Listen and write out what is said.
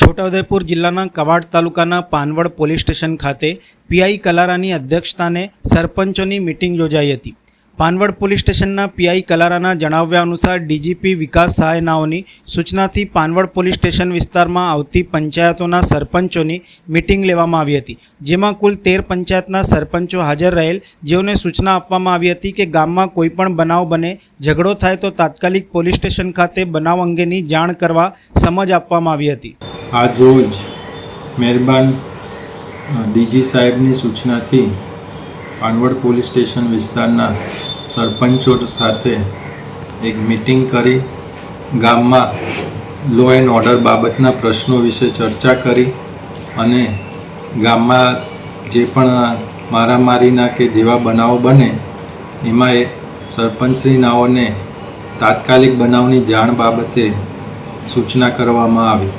છોટાઉદેપુર જિલ્લાના કવાડ તાલુકાના Panvad police station ખાતે પીઆઈ કલારાની અધ્યક્ષતાને સરપંચોની મિટિંગ યોજાઈ હતી. પાનવડ પોલીસ સ્ટેશનના પીઆઈ કલારાના જણાવ્યા અનુસાર ડીજીપી વિકાસ સહાયનાઓની સૂચનાથી પાનવડ પોલીસ સ્ટેશન વિસ્તારમાં આવતી પંચાયતોના સરપંચોની મિટિંગ લેવામાં આવી હતી, જેમાં કુલ તેર પંચાયતના સરપંચો હાજર રહેલ, જેઓને સૂચના આપવામાં આવી હતી કે ગામમાં કોઈપણ બનાવ બને, ઝઘડો થાય તો તાત્કાલિક પોલીસ સ્ટેશન ખાતે બનાવ અંગેની જાણ કરવા સમજ આપવામાં આવી હતી. આજ રોજ મહેરબાન ડીજી સાહેબની સૂચનાથી પાનવડ પોલીસ સ્ટેશન વિસ્તારના સરપંચો સાથે એક મિટિંગ કરી, ગામમાં લો એન્ડ ઓર્ડર બાબતના પ્રશ્નો વિશે ચર્ચા કરી અને ગામમાં જે પણ મારામારીના કે જેવા બનાવો બને, એમાં એ સરપંચશ્રીનાઓને તાત્કાલિક બનાવની જાણ બાબતે સૂચના કરવામાં આવી.